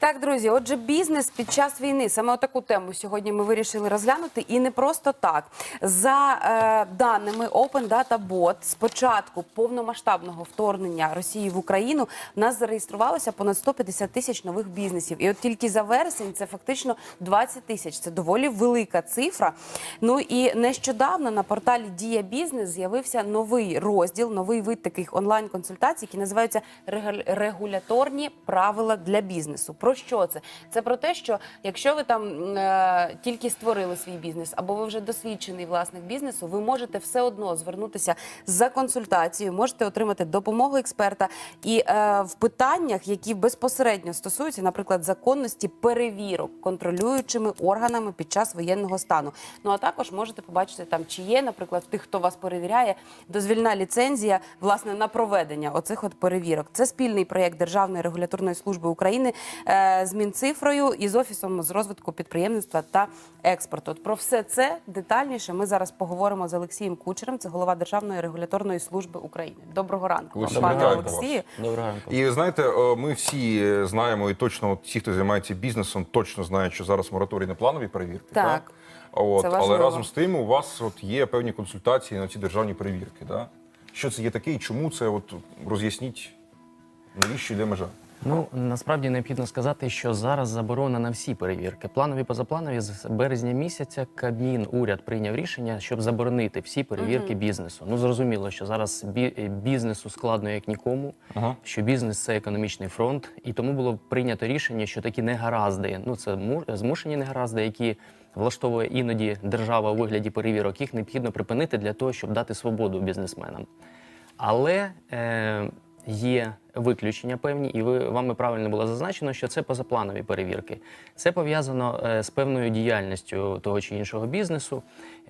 Так, друзі, отже, бізнес під час війни. Саме таку тему сьогодні ми вирішили розглянути. І не просто так. За е, даними Open Data Bot, з початку повномасштабного вторгнення Росії в Україну в нас зареєструвалося понад 150 тисяч нових бізнесів. І от тільки за вересень це фактично 20 тисяч. Це доволі велика цифра. Ну і нещодавно на порталі Дія Бізнес з'явився новий розділ, новий вид таких онлайн-консультацій, які називаються «Регаль- регуляторні правила для бізнесу. Про що це? Це про те, що якщо ви там е, тільки створили свій бізнес, або ви вже досвідчений власник бізнесу, ви можете все одно звернутися за консультацією, можете отримати допомогу експерта і е, в питаннях, які безпосередньо стосуються, наприклад, законності перевірок контролюючими органами під час воєнного стану. Ну а також можете побачити там, чи є, наприклад, тих, хто вас перевіряє, дозвільна ліцензія власне на проведення оцих от перевірок. Це спільний проєкт Державної регуляторної служби України е, з Мінцифрою і з офісом з розвитку підприємництва та експорту. От про все це детальніше ми зараз поговоримо з Олексієм Кучерем. Це голова Державної регуляторної служби України. Доброго ранку, пане. Олексію. Доброго ранку. І знаєте, е, ми всі е, знаємо, і точно от ті, хто займається бізнесом, точно знають, що зараз мораторій на планові перевірки. Так. От, але разом з тим у вас от є певні консультації на ці державні перевірки. Да? Що це є таке і чому це? От роз'ясніть, навіщо йде межа? Ну насправді необхідно сказати, що зараз заборона на всі перевірки. Планові позапланові з березня місяця Кабмін уряд прийняв рішення, щоб заборонити всі перевірки бізнесу. Ну зрозуміло, що зараз бі- е, бізнесу складно як нікому, Ага. що бізнес це економічний фронт, і тому було прийнято рішення, що такі негаразди, ну це му- змушені негаразди, які влаштовує іноді держава у вигляді перевірок, їх необхідно припинити для того, щоб дати свободу бізнесменам. Але е, є виключення певні, і ви вами правильно було зазначено, що це позапланові перевірки. Це пов'язано е, з певною діяльністю того чи іншого бізнесу.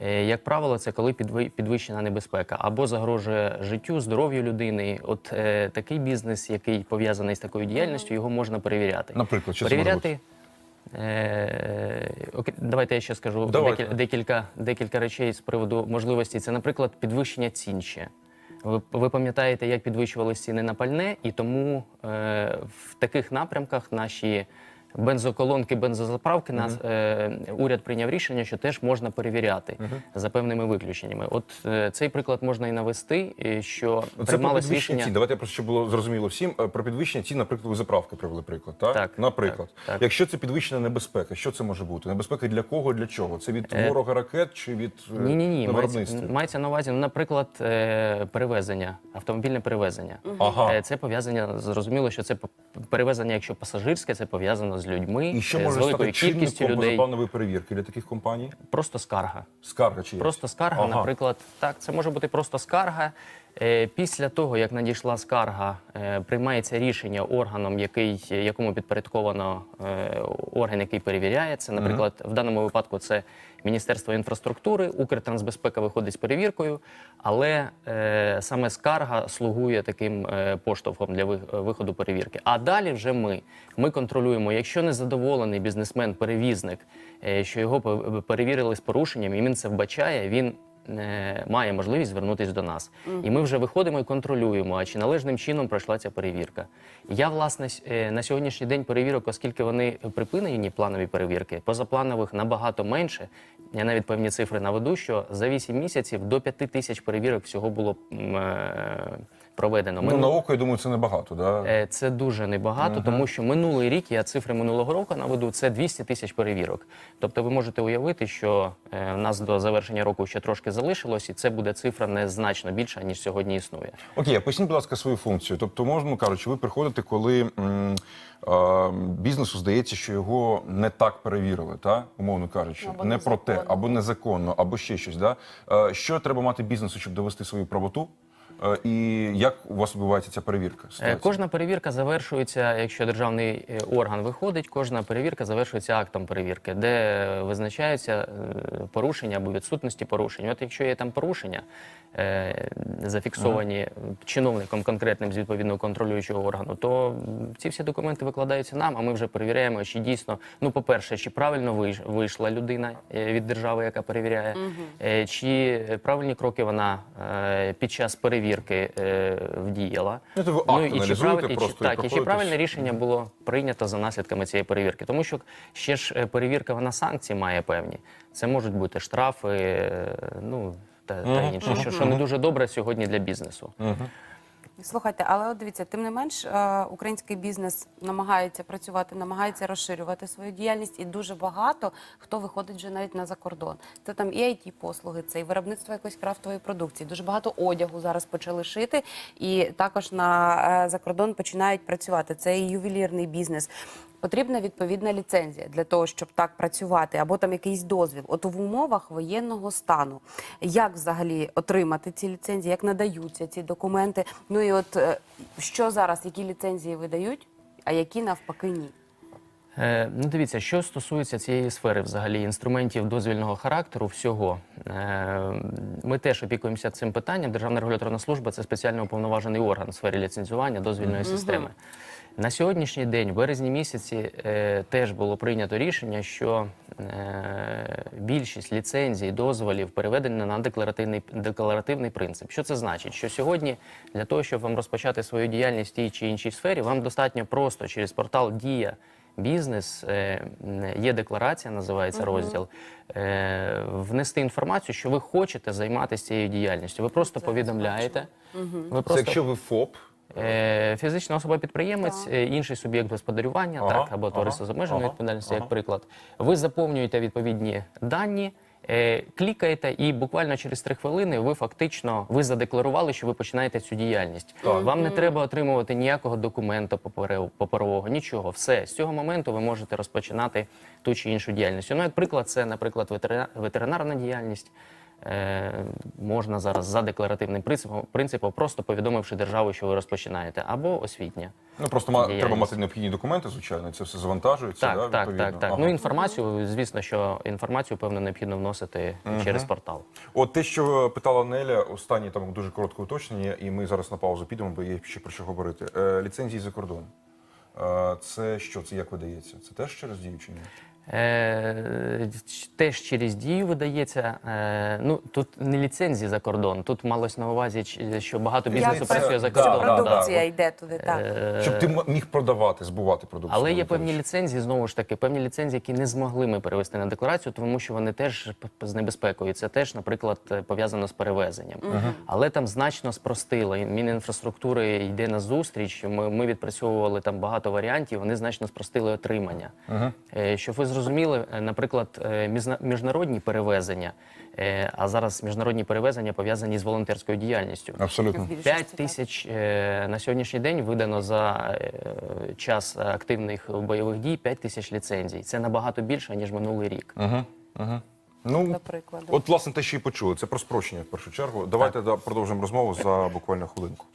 Е, як правило, це коли підвищена небезпека або загрожує життю, здоров'ю людини. От е, такий бізнес, який пов'язаний з такою діяльністю, його можна перевіряти. Наприклад, що це може перевіряти. Давайте я ще скажу декілька, декілька речей з приводу можливості. Це, наприклад, підвищення цін ще. Ви, пам'ятаєте, як підвищувалися ціни на пальне, і тому е, в таких напрямках наші бензоколонки, бензозаправки нас е, уряд прийняв рішення, що теж можна перевіряти за певними виключеннями. От е, цей приклад можна і навести, і що Це про приймалось підвищення рішення. цін. Давайте просто щоб було зрозуміло всім. е, Про підвищення цін, наприклад, ви заправки привели приклад. Так? Так, Наприклад, так, так. якщо це підвищена небезпека, що це може бути? Небезпека для кого, для чого? Це від Е, ворога ракет чи від е, Ні, ні, ні. на Мається, виробництві? мається на увазі, ну, наприклад, е, перевезення, автомобільне перевезення. Ага. Е, Це пов'язання, зрозуміло, що це п- перевезення, якщо пасажирське, це пов'язано з людьми, І що е, з може великою стати кількістю людей. позапланової перевірки для таких компаній? Просто скарга. Скарга чи? Просто скарга, Ага. наприклад, так, це може бути просто скарга. Е, Після того, як надійшла скарга, е, приймається рішення органом, який, якому підпорядковано е, орган, який перевіряє. Це, наприклад, в даному випадку це Міністерство інфраструктури, Укртрансбезпека виходить з перевіркою, але саме скарга слугує таким поштовхом для виходу перевірки. А далі вже ми. Ми контролюємо, якщо не задоволений бізнесмен-перевізник, що його пе- перевірили з порушенням, і він це вбачає, він має можливість звернутися до нас. І ми вже виходимо і контролюємо, а чи належним чином пройшла ця перевірка. Я, власне, е, на сьогоднішній день перевірок, оскільки вони припинені, планові перевірки, позапланових набагато менше. Я навіть певні цифри наведу, що за 8 місяців до 5 тисяч перевірок всього було е, проведено. Ну, Ми- на око, я думаю, це небагато. Да? Е, Це дуже небагато, тому що минулий рік, я цифри минулого року наведу, це 200 тисяч перевірок. Тобто ви можете уявити, що е, в нас до завершення року ще трошки залишилось, і це буде цифра незначно більша, ніж сьогодні існує. Окей, а поясніть, будь ласка, свою функцію. Тобто, можна кажучи, ви приходите, коли м, а, бізнесу здається, що його не так перевірили, та? умовно кажучи, Або не про те, або незаконно, або ще щось. Да? Е, Що треба мати бізнесу, щоб довести свою правоту? Е, І як у вас відбувається ця перевірка? Е, ситуація? Кожна перевірка завершується, якщо державний е, орган виходить, кожна перевірка завершується актом перевірки, де визначаються порушення або відсутності порушень. От якщо є там порушення, зафіксовані чиновником конкретним з відповідного контролюючого органу, то ці всі документи викладаються нам, а ми вже перевіряємо, чи дійсно, ну, по-перше, чи правильно вийшла людина е, від держави, яка перевіряє, е, чи правильні кроки вона е, під час перевірки е, вдіяла. Ну, то ви акти і чи, прав- і чи- просто і так, і чи правильне рішення було прийнято за наслідками цієї перевірки? Тому що ще ж е, перевірка вона санкції має певні. Це можуть бути штрафи, е, ну та, та інше, що, що не дуже добре сьогодні для бізнесу. Слухайте, але от дивіться, тим не менш, е, український бізнес намагається працювати, намагається розширювати свою діяльність, і дуже багато хто виходить вже навіть на закордон. Це там і it послуги, це і виробництво якоїсь крафтової продукції. Дуже багато одягу зараз почали шити, і також на е, закордон починають працювати. Це і ювелірний бізнес. Потрібна відповідна ліцензія для того, щоб так працювати, або там якийсь дозвіл. От в умовах воєнного стану, як взагалі отримати ці ліцензії, як надаються ці документи? Ну і от е, що зараз, які ліцензії видають, а які навпаки ні? Е, ну, дивіться, що стосується цієї сфери, взагалі інструментів дозвільного характеру, всього е, ми теж опікуємося цим питанням. Державна регуляторна служба це спеціально уповноважений орган у сфері ліцензування дозвільної системи. На сьогоднішній день, в березні місяці, е, теж було прийнято рішення, що е, більшість ліцензій, дозволів переведені на декларативний, декларативний принцип. Що це значить? Що сьогодні для того, щоб вам розпочати свою діяльність в тій чи іншій сфері, вам достатньо просто через портал Дія бізнес е, є декларація, називається розділ. е, Внести інформацію, що ви хочете займатися цією діяльністю. Ви просто повідомляєте. Ви Це якщо ви ФОП, Е, Фізична особа-підприємець, е, інший суб'єкт господарювання, Ага, так, або ага, товариство з обмеженою ага, відповідальністю, ага. як приклад. Ви заповнюєте відповідні дані, е, клікаєте, і буквально через три хвилини ви фактично ви задекларували, що ви починаєте цю діяльність. Вам не треба отримувати ніякого документу паперев- паперового, нічого. Все з цього моменту ви можете розпочинати ту чи іншу діяльність. Ну, як приклад, це, наприклад, ветерина- ветеринарна діяльність. Е, можна зараз за декларативним принципом, принципом, просто повідомивши державу, що ви розпочинаєте, або освітня. ну просто ма- треба мати необхідні документи, звичайно, це все завантажується. Так, да, так, відповідно? так, так. Ага. Ну інформацію, звісно, що інформацію певно необхідно вносити через портал. От те, що питала Неля, останнє там дуже коротке уточнення, і ми зараз на паузу підемо, бо є ще про що говорити. Е, ліцензії за кордон. Е, це що? Це як видається? Це теж через дію чи ні? Е, теж через дію видається. Е, ну тут не ліцензії за кордон. Тут малось на увазі, що багато бізнесу працює за да, кордон. да, да. Продукція йде туди, так. Щоб ти міг продавати, збувати продукцію. Але є певні ліцензії, знову ж таки, певні ліцензії, які не змогли ми перевести на декларацію, тому що вони теж з небезпекою. Це теж, наприклад, е, пов'язано з перевезенням. Але там значно спростило. Мінінфраструктури йде на зустріч. Ми, ми відпрацьовували там багато варіантів. Вони значно спростили отримання. Е, Щоб ви зрозуміли, е, наприклад, е, міжнародні перевезення, е, а зараз міжнародні перевезення пов'язані з волонтерською діяльністю. Абсолютно. 5 тисяч на сьогоднішній день видано за час активних бойових дій 5 тисяч ліцензій. Це набагато більше ніж минулий рік. Ну, До прикладу. от, власне, те, що і почули. Це про спрощення в першу чергу. Давайте да, продовжимо розмову за буквально хвилинку.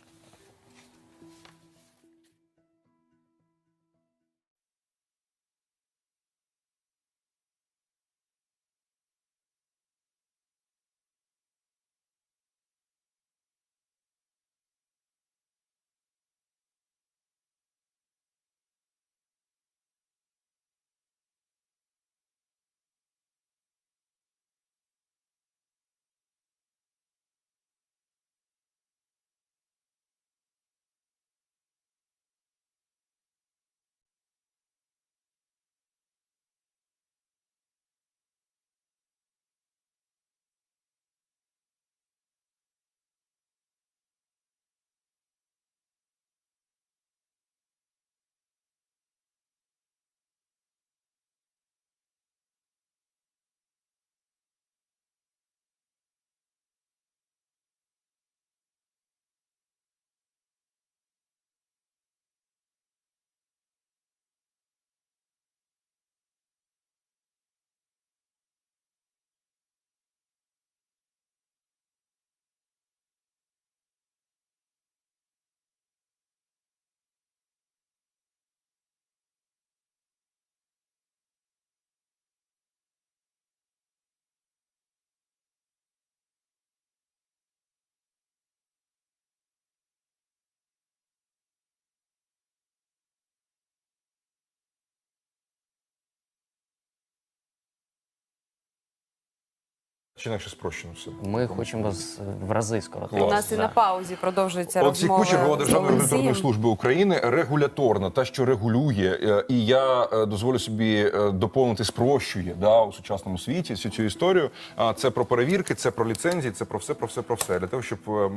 Чи інакше спрощено все? Ми хочемо вас в рази скоротити. У нас і на паузі продовжується Олексій розмова. Кучер, голова Державної регуляторної служби України, регуляторна, та що регулює, е, і я е, дозволю собі е, доповнити, спрощує да, у сучасному світі всю цю історію. А це про перевірки, це про ліцензії, це про все, про все, про все. Для того, щоб е,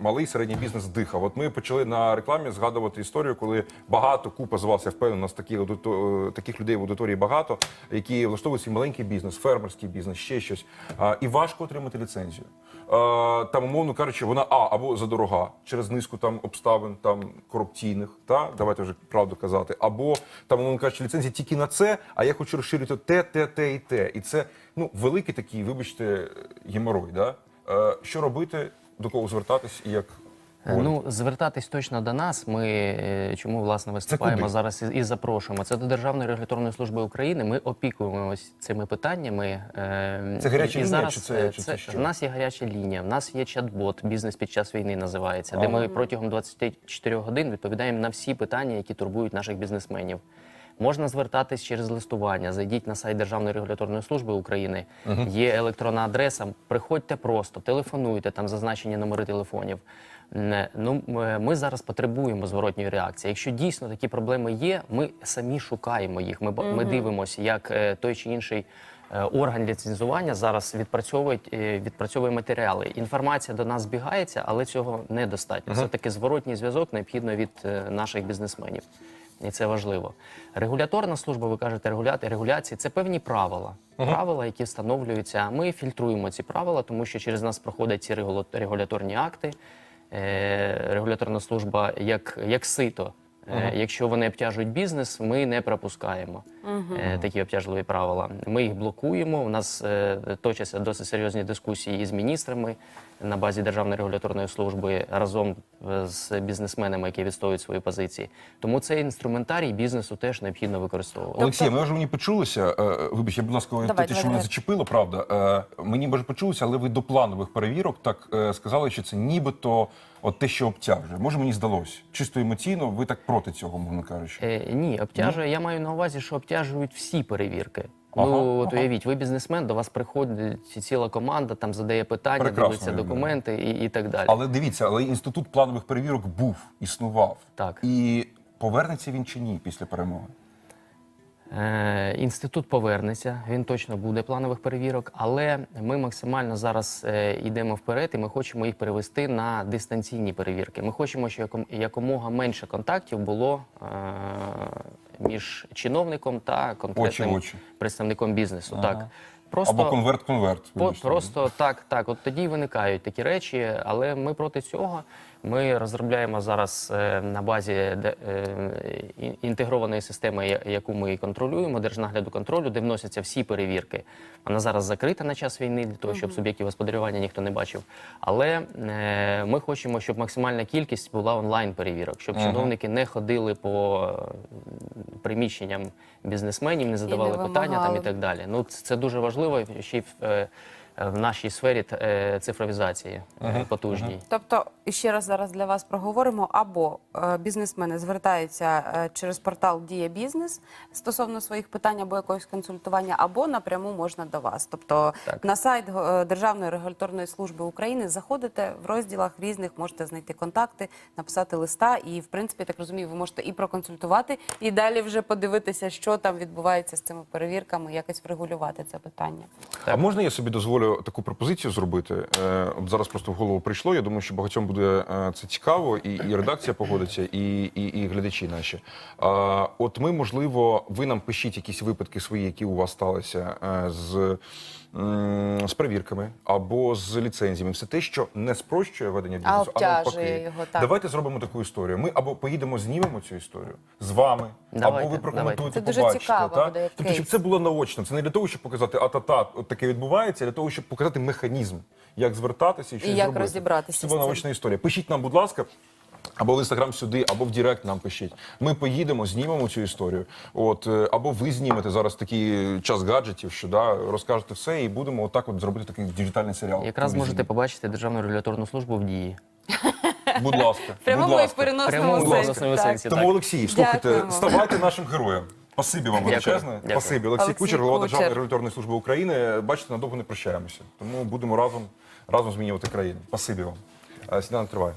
малий і середній бізнес дихав. От ми почали на рекламі згадувати історію, коли багато купа з вас, я впевнений, у нас таких, аудито- таких людей в аудиторії багато, які влаштовують свій маленький бізнес, фермерський бізнес, ще щось. А, важко отримати ліцензію. А, там, умовно кажучи, вона а або задорога через низку там обставин там корупційних, та давайте вже правду казати, або там умовно кажучи, ліцензія тільки на це, а я хочу розширити те, те, те і те. І це ну великий такий, вибачте, геморой. Да? Е, що робити, до кого звертатись і як Е, Ну, звертатись точно до нас. Ми е, чому власне виступаємо зараз і, і запрошуємо. Це до Державної регуляторної служби України. Ми опікуємось цими питаннями. е, Це гаряча і лінія зараз чи це- чи це що? У нас є гаряча лінія. В нас є чат-бот Бізнес під час війни називається, де ми протягом 24 годин відповідаємо на всі питання, які турбують наших бізнесменів. Можна звертатись через листування. Зайдіть на сайт Державної регуляторної служби України. Є електронна адреса. Приходьте просто, телефонуйте, там зазначені номери телефонів. Ну, ми зараз потребуємо зворотньої реакції. Якщо дійсно такі проблеми є, ми самі шукаємо їх. Ми, ми дивимося, як е, той чи інший е, орган ліцензування зараз відпрацьовує, е, відпрацьовує матеріали. Інформація до нас збігається, але цього недостатньо. Це таки зворотній зв'язок необхідно від е, наших бізнесменів. І це важливо. Регуляторна служба, ви кажете, регуляти, регуляції це певні правила. Правила, які встановлюються. Ми фільтруємо ці правила, тому що через нас проходять ці регуляторні акти. Е, регуляторна служба як, як сито. Ага. Якщо вони обтяжують бізнес, ми не пропускаємо ага. такі обтяжливі правила. Ми їх блокуємо. У нас е, точаться досить серйозні дискусії із міністрами на базі Державної регуляторної служби разом е, з бізнесменами, які відстоюють свої позиції. Тому цей інструментарій бізнесу теж необхідно використовувати. Олексій, ми вже мені почулося. е, Вибач, я, будь ласка, Давай, те, давай, що мене зачепило, правда. Е, Мені може почулося, але ви до планових перевірок так е, сказали, що це нібито от те, що обтяжує. Може, мені здалося. Чисто емоційно, ви так проти цього, мовно кажучи. Е, ні, обтяжує. Я маю на увазі, що обтяжують всі перевірки. Ага, ну, от ага. уявіть, ви бізнесмен, до вас приходить ціла команда, там задає питання, Прекрасно дивиться уявляю. документи і, і так далі. Але дивіться, але інститут планових перевірок був, існував. Так. І повернеться він чи ні після перемоги? Е, інститут повернеться, він точно буде планових перевірок, але ми максимально зараз е, йдемо вперед, і ми хочемо їх перевести на дистанційні перевірки. Ми хочемо, щоб яком- якомога менше контактів було е, між чиновником та конкретним Очі очі. представником бізнесу. Так просто Або конверт-конверт. По- Просто так, так. От тоді й виникають такі речі, але ми проти цього. Ми розробляємо зараз е, на базі е, інтегрованої системи, яку ми контролюємо, держнагляду контролю, де вносяться всі перевірки. Вона зараз закрита на час війни для того, щоб суб'єктів господарювання ніхто не бачив. Але е, ми хочемо, щоб максимальна кількість була онлайн перевірок, щоб чиновники не ходили по приміщенням бізнесменів, не задавали питання там і так далі. Ну це це дуже важливо ще й в, е, нашій сфері е, цифровізації е, потужній. Тобто, ще раз зараз для вас проговоримо: або бізнесмени звертаються через портал Дія Бізнес стосовно своїх питань або якогось консультування, або напряму можна до вас. Тобто Так. на сайт Державної регуляторної служби України заходите в розділах різних, можете знайти контакти, написати листа, і в принципі, так розумію, ви можете і проконсультувати, і далі вже подивитися, що там відбувається з цими перевірками, якось врегулювати це питання. А можна я собі дозволю таку пропозицію зробити? Е, От зараз просто в голову прийшло. Я думаю, що багатьом буде е, це цікаво, і, і редакція погодиться, і, і, і глядачі наші. От ми, можливо, ви нам пишіть якісь випадки свої, які у вас сталися е, з. З перевірками або з ліцензіями, все те, що не спрощує ведення бізнесу, а, навпаки. його, так. Давайте зробимо таку історію. Ми або поїдемо, знімемо цю історію з вами, Давайте, або ви прокоментуєте, Це дуже побачите. цікаво так? буде, як Тобто, щоб кейс. це було наочно. Це не для того, щоб показати а-та-та, от таке відбувається, а для того, щоб показати механізм, як звертатися і що І як зробити. розібратися Це з була цим. наочна історія. Пишіть нам, будь ласка. Або в інстаграм сюди, або в Директ нам пишіть. Ми поїдемо, знімемо цю історію. От е, або ви знімете зараз такий час гаджетів, що да розкажете все, і будемо отак от зробити такий діджитальний серіал. Якраз телевізійний. можете побачити державну регуляторну службу в дії. Будь ласка, В прямому і переносному Прямому сенсі. Тому. Олексій, слухайте, ставайте нашим героєм. Спасибі вам величезне. Спасибі. Олексій, Олексій Кучер, голова Державної регуляторної служби України. Бачите, надовго не прощаємося. Тому будемо разом, разом змінювати країну. Спасибі вам. Е, Сніданок триває.